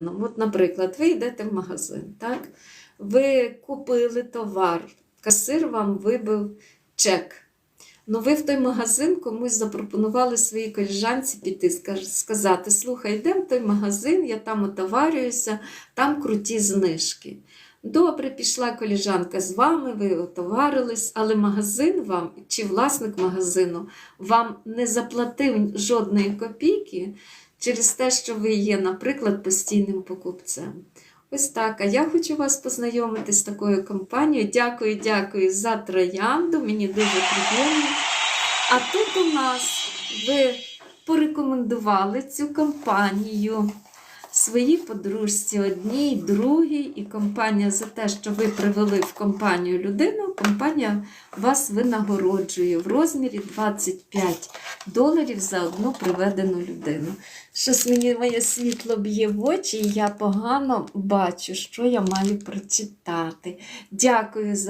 Ну, От, наприклад, ви йдете в магазин, так? ви купили товар, касир вам вибив чек. Ну, ви в той магазин комусь запропонували своїй коліжанці піти, сказати: слухай, йдемо в той магазин, я там отоварююся, там круті знижки. Добре, пішла коліжанка з вами, ви отоварились, але магазин вам чи власник магазину вам не заплатив жодної копійки через те, що ви є, наприклад, постійним покупцем. Ось так. А я хочу вас познайомити з такою компанією. Дякую, дякую за троянду. Мені дуже приємно. А тут у нас ви порекомендували цю компанію своїй подружці одній, другій, і компанія за те, що ви привели в компанію людину, компанія вас винагороджує в розмірі 25 доларів за одну приведену людину. Щось мені моє світло б'є в очі, і я погано бачу, що я маю прочитати. Дякую за.